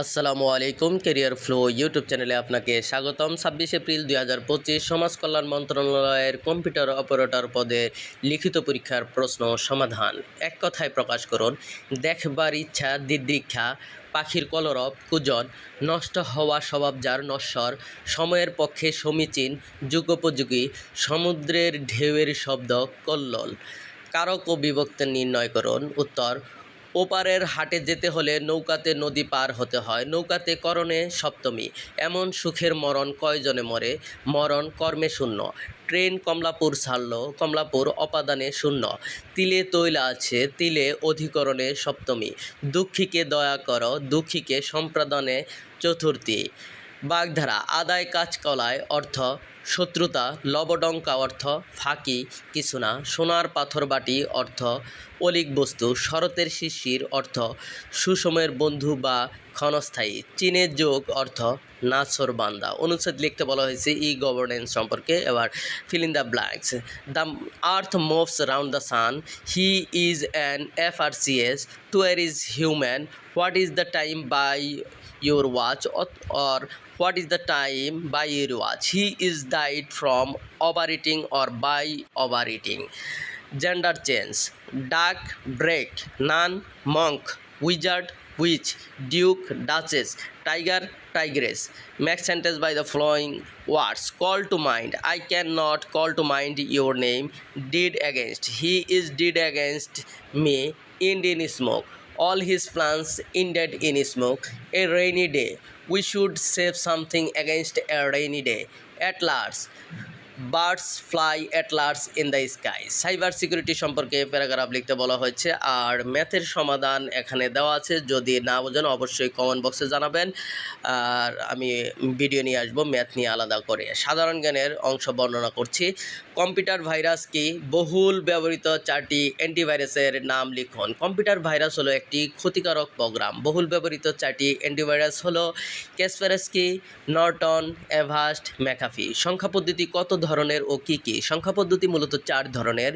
আসসালামু আলাইকুম career flow YouTube চ্যানেলে আপনাকে স্বাগতম। ছাব্বিশ এপ্রিল দুই হাজার পঁচিশ, সমাজ কল্যাণ মন্ত্রণালয়ের কম্পিউটার অপারেটর পদে লিখিত পরীক্ষার প্রশ্ন সমাধান। এক কথায় প্রকাশ করুন, দেখবার ইচ্ছা, দিদীক্ষা, পাখির কলরব, কুজন, নষ্ট হওয়া স্বভাব যার নশ্বর, সময়ের পক্ষে সমীচীন, যুগোপযোগী, সমুদ্রের ঢেউয়ের শব্দ, কল্লোল। কারক ও বিভক্তি নির্ণয় করুন, উত্তর ওপারের হাটে যেতে হলে নৌকাতে নদী পার হতে হয়। নৌকাতে করণে সপ্তমী। এমন সুখের মরণ কয়জনে মরে? মরণ কর্মে শূন্য। ট্রেন কমলাপুর ছাড়ল, কমলাপুর অপাদানে শূন্য। তিলে তৈলা আছে, তিলে অধিকরণে সপ্তমী। দুঃখীকে দয়া কর, দুঃখীকে সম্প্রদানে চতুর্থী। বাগধারা, আদায় কাজ কলায় অর্থ শত্রুতা, লবডঙ্কা অর্থ ফাঁকি, কিছু না, সোনার পাথর বাটি অর্থ অলিক বস্তু, শরতের শিশির অর্থ সুসময়ের বন্ধু বা ক্ষণস্থায়ী, চীনের যোগ অর্থ নাছর বান্দা। অনুচ্ছেদ লিখতে বলা হয়েছে ই গভর্নেন্স সম্পর্কে, এবার fill the blanks the earth moves round the sun he is an F R C S to err is human what is the time by your watch or, what is the time by your watch he is died from overeating or by overeating gender change dark break nun monk wizard witch duke duchess tiger tigress make sentence by the following words call to mind i cannot call to mind your name did against he is did against me indian smoke all his plans ended in smoke. A rainy day. We should save something against a rainy day. At large. Birds fly at large in the sky. Cyber security সম্পর্কে paragraph লিখতে বলা হয়েছে, আর ম্যাথের সমাধান এখানে দেওয়া আছে। যদি না বোঝেন, অবশ্যই কমেন্ট বক্সে জানাবেন। আর আমি ভিডিও নিয়ে আসব, ম্যাথ নিয়ে আলাদা করে। সাধারণ জ্ঞানের অংশ বর্ণনা করছি। কম্পিউটার ভাইরাস কি? বহুল ব্যবহৃত চারটি অ্যান্টিভাইরাসের নাম লিখুন। কম্পিউটার ভাইরাস হলো একটি ক্ষতিকারক প্রোগ্রাম। বহুল ব্যবহৃত চারটি অ্যান্টিভাইরাস হলো ক্যাসপারাসকি নর্টন, এভাস্ট, ম্যাকাফি। সংখ্যা পদ্ধতি কত ধরনের? ও কী কী? সংখ্যা পদ্ধতি মূলত চার ধরনের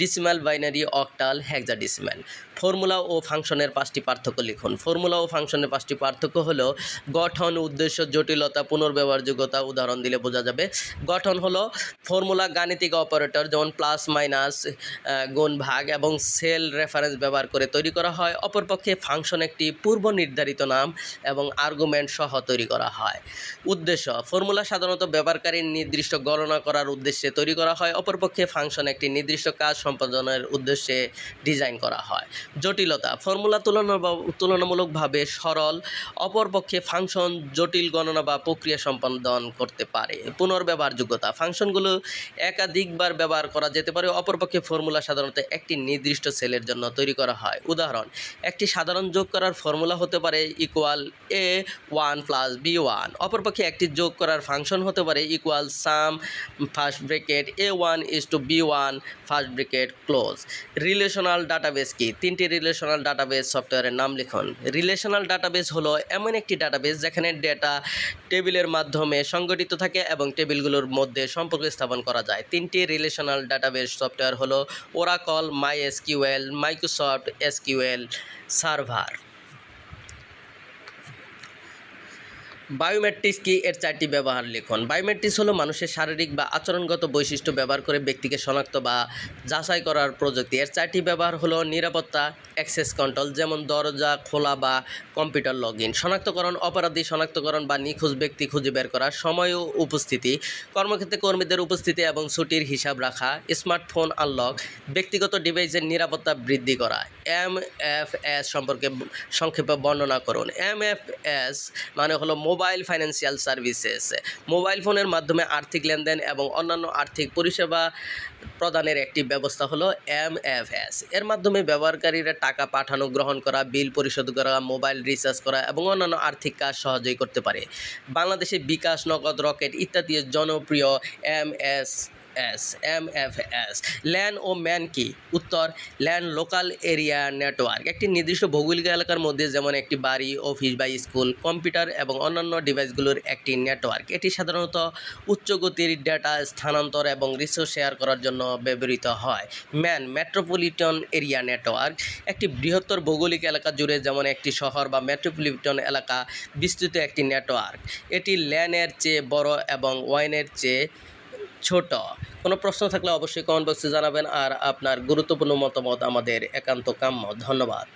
decimal binary octal hexadecimal formula ও ফাংশনের পাঁচটি পার্থক্য লিখুন। ফর্মুলা ও ফাংশনের পাঁচটি পার্থক্য হলো, গঠন, উদ্দেশ্য, জটিলতা, পুনর্ব্যবহারযোগ্যতা, উদাহরণ দিলে বোঝা যাবে। গঠন হলো ফর্মুলা গাণিতিক অপারেটর, যেমন প্লাস মাইনাস গুণ, ভাগ এবং সেল রেফারেন্স ব্যবহার করে তৈরি করা হয়। অপরপক্ষে ফাংশন একটি পূর্ব নির্ধারিত নাম এবং আর্গুমেন্ট সহ তৈরি করা হয়। উদ্দেশ্য ফর্মুলা সাধারণত ব্যবহারকারীর নির্দিষ্ট গণনা করার উদ্দেশ্যে তৈরি করা হয়। অপরপক্ষে ফাংশন একটি নির্দিষ্ট কাজ সম্পাদনের উদ্দেশ্যে ডিজাইন করা হয়। জটিলতা, ফর্মুলা তুলনা তুলনামূলকভাবে সরল। অপরপক্ষে ফাংশন জটিল গণনা বা প্রক্রিয়া সম্পাদন করতে পারে। পুনর্ব্যবহারযোগ্যতা, ফাংশনগুলো একাধিকবার ব্যবহার করা যেতে পারে। অপরপক্ষে ফর্মুলা সাধারণত একটি নির্দিষ্ট সেলের জন্য তৈরি করা হয়। উদাহরণ, একটি সাধারণ যোগ করার ফর্মুলা হতে পারে equal A one plus B one অপরপক্ষে একটি যোগ করার ফাংশন হতে পারে equal sum first bracket A one is to B one first bracket close relational database কি? তিনটি রিলেশনাল ডাটাবেস সফটওয়্যারের নাম লিখুন। রিলেশনাল ডাটাবেস হলো এমন একটি ডাটাবেস যেখানে ডেটা টেবিলের মাধ্যমে সংগঠিত থাকে এবং টেবিলগুলোর মধ্যে সম্পর্ক স্থাপন করা যায়। তিনটি রিলেশনাল ডাটাবেস সফটওয়্যার হলো Oracle MySQL Microsoft SQL server biometrics কি? এর চারটি ব্যবহার লিখুন। বায়োমেট্রিক্স হলো মানুষের শারীরিক বা আচরণগত বৈশিষ্ট্য ব্যবহার করে ব্যক্তিকে শনাক্ত বা যাচাই করার প্রযুক্তি। এর চারটি ব্যবহার হলো নিরাপত্তা অ্যাক্সেস কন্ট্রোল যেমন দরজা, খোলা বা কম্পিউটার লগ ইন শনাক্তকরণ, অপরাধী শনাক্তকরণ বা নিখোঁজ ব্যক্তি খুঁজে বের করা, সময় ও উপস্থিতি, কর্মক্ষেত্রে কর্মীদের উপস্থিতি এবং ছুটির হিসাব রাখা স্মার্টফোন আনলক ব্যক্তিগত ডিভাইসের নিরাপত্তা বৃদ্ধি করা এম এফ এস সম্পর্কে সংক্ষেপে বর্ণনা করুন। এম এফ এস মানে হলো মোবাইল ফাইন্যান্সিয়াল সার্ভিসেস, মোবাইল ফোনের মাধ্যমে আর্থিক লেনদেন এবং অন্যান্য আর্থিক পরিষেবা প্রদানের একটি ব্যবস্থা হলো এম এর মাধ্যমে ব্যবহারকারীরা টাকা পাঠানো, গ্রহণ করা, বিল পরিশোধ করা, মোবাইল রিচার্জ করা এবং অন্যান্য আর্থিক কাজ সহজেই করতে পারে। বাংলাদেশে বিকাশ, নগদ, রকেট ইত্যাদি জনপ্রিয় M S M F S LAN ও ম্যান কি উত্তর ল্যান লোকাল এরিয়া নেটওয়ার্ক একটি নির্দিষ্ট ভৌগোলিক এলাকার মধ্যে যেমন একটি বাড়ি, অফিস বা স্কুল, কম্পিউটার এবং অন্যান্য ডিভাইসগুলোর একটি নেটওয়ার্ক এটি সাধারণত উচ্চ গতির ডেটা স্থানান্তর এবং রিসোর্স শেয়ার করার জন্য ব্যবহৃত হয়। ম্যান মেট্রোপলিটন এরিয়া নেটওয়ার্ক একটি বৃহত্তর ভৌগোলিক এলাকা জুড়ে যেমন একটি শহর বা মেট্রোপলিটন এলাকা বিস্তৃত একটি নেটওয়ার্ক এটি ল্যানের চেয়ে বড় এবং ওয়াইনের চেয়ে ছোট। কোনো প্রশ্ন থাকলে অবশ্যই কমেন্ট বক্সে জানাবেন আর আপনার গুরুত্বপূর্ণ মতামত আমাদের একান্ত কাম্য। ধন্যবাদ।